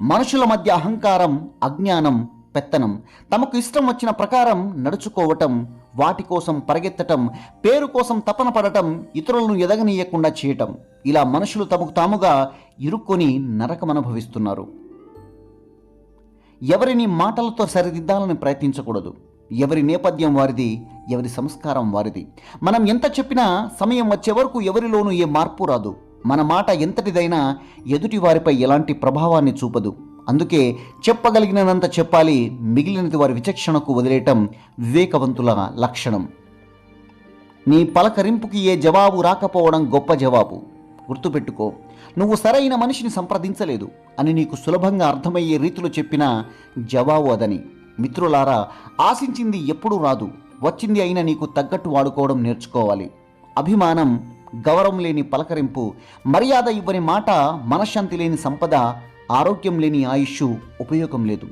మనుషుల మధ్య అహంకారం అజ్ఞానం పెత్తనం. తమకు ఇష్టం వచ్చిన ప్రకారం నడుచుకోవటం వాటి కోసం పరిగెత్తటం పేరు కోసం తపన పడటం ఇతరులను ఎదగనీయకుండా చేయటం. ఇలా మనుషులు తమకు తాముగా ఇరుక్కొని నరకం అనుభవిస్తున్నారు. ఎవరిని మాటలతో సరిదిద్దాలని ప్రయత్నించకూడదు. ఎవరి నేపథ్యం వారిది ఎవరి సంస్కారం వారిది. మనం ఎంత చెప్పినా సమయం వచ్చే వరకు ఎవరిలోనూ ఏ మార్పు రాదు. మన మాట ఎంతటిదైనా ఎదుటి వారిపై ఎలాంటి ప్రభావాన్ని చూపదు. అందుకే చెప్పగలిగినంత చెప్పాలి మిగిలినది వారి విచక్షణకు వదిలేయటం వివేకవంతుల లక్షణం. నీ పలకరింపుకి ఏ జవాబు రాకపోవడం గొప్ప జవాబు. గుర్తుపెట్టుకో నువ్వు సరైన మనిషిని సంప్రదించలేదు అని నీకు సులభంగా అర్థమయ్యే రీతిలో చెప్పిన జవాబు అదని. మిత్రులారా ఆశించింది ఎప్పుడూ రాదు. వచ్చింది అయినా నీకు తగ్గట్టు వాడుకోవడం నేర్చుకోవాలి. అభిమానం గౌరవం లేని పలకరింపు మర్యాద ఇవ్వని మాట మనశ్శాంతి లేని సంపద ఆరోగ్యం లేని ఆయుష్ ఉపయోగం లేదు.